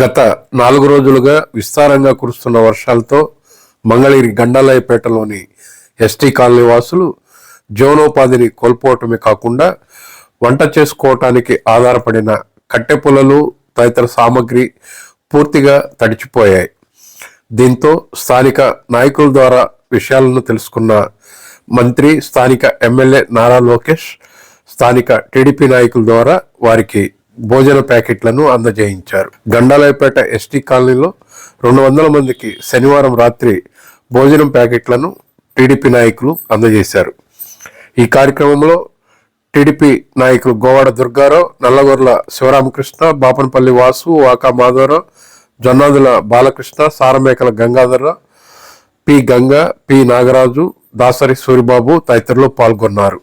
గత నాలుగు రోజులుగా విస్తారంగా కురుస్తున్న వర్షాలతో మంగళగిరి గండాలయపేటలోని ఎస్టీ కాలనీ వాసులు జీవనోపాధిని కోల్పోవటమే కాకుండా వంట చేసుకోవటానికి ఆధారపడిన కట్టె పొలలు తదితర సామగ్రి పూర్తిగా తడిచిపోయాయి. దీంతో స్థానిక నాయకుల ద్వారా విషయాలను తెలుసుకున్న మంత్రి స్థానిక ఎమ్మెల్యే నారా లోకేష్ స్థానిక టీడీపీ నాయకుల ద్వారా వారికి భోజన ప్యాకెట్లను అందజేయించారు. గండాలయపేట ఎస్టీ కాలనీలో రెండు వందల మందికి శనివారం రాత్రి భోజనం ప్యాకెట్లను టీడీపీ నాయకులు అందజేశారు. ఈ కార్యక్రమంలో టీడీపీ నాయకులు గోవాడ దుర్గారావు నల్లగొర్ల శివరామకృష్ణ బాపనపల్లి వాసు వాకా మాధవరావు జొన్నాదుల బాలకృష్ణ సారమేకల గంగాధరరావు పి గంగ పి నాగరాజు దాసరి సూరిబాబు తదితరులు పాల్గొన్నారు.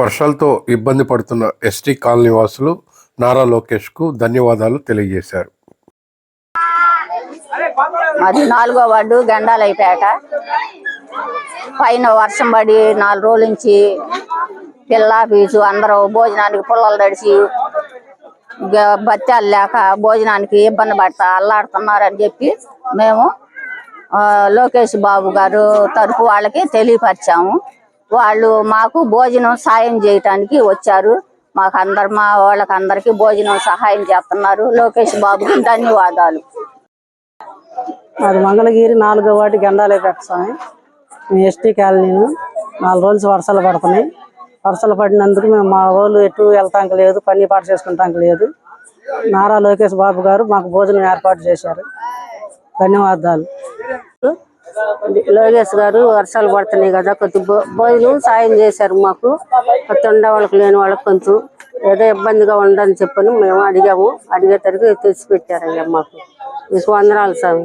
వర్షాలతో ఇబ్బంది పడుతున్న ఎస్టీ కాలనీ వాసులు నారా లోకేష్కు ధన్యవాదాలు తెలియజేశారు. మరి నాలుగో వార్డు గండాలైపేట. పైన వర్షం పడి నాలుగు రోజుల నుంచి పిల్ల పీచు అందరూ భోజనానికి పుల్లలు తడిచి బత్యాలు లేక భోజనానికి ఇబ్బంది పడతా అల్లాడుతున్నారని చెప్పి మేము లోకేష్ బాబు గారు తరపు వాళ్ళకి తెలియపరిచాము. వాళ్ళు మాకు భోజనం సాయం చేయటానికి వచ్చారు. మాకు అందరు మా వాళ్ళకి అందరికి భోజనం సహాయం చేస్తున్నారు. లోకేష్ బాబుకి ధన్యవాదాలు. అది మంగళగిరి నాలుగో వాటి గండాలే స్వామి. మేము ఎస్టీ కాలనీను నాలుగు రోజులు వర్షాలు పడుతున్నాయి. వర్షాలు పడినందుకు మేము మా వాళ్ళు ఎటు వెళ్తాం లేదు పని పాట చేసుకుంటాం లేదు. నారా లోకేష్ బాబు గారు మాకు భోజనం ఏర్పాటు చేశారు. ధన్యవాదాలు. లోకేష్ గారు వర్షాలు పడుతున్నాయి కదా కొద్ది భోజనం సాయం చేశారు మాకు. కొత్త ఉండే వాళ్ళకి లేని వాళ్ళకి కొంచెం ఏదో ఇబ్బందిగా ఉండని చెప్పని మేము అడిగాము. అడిగేసరికి తెచ్చిపెట్టారయ్యా మాకు. మీకు వందనాలు స్వామి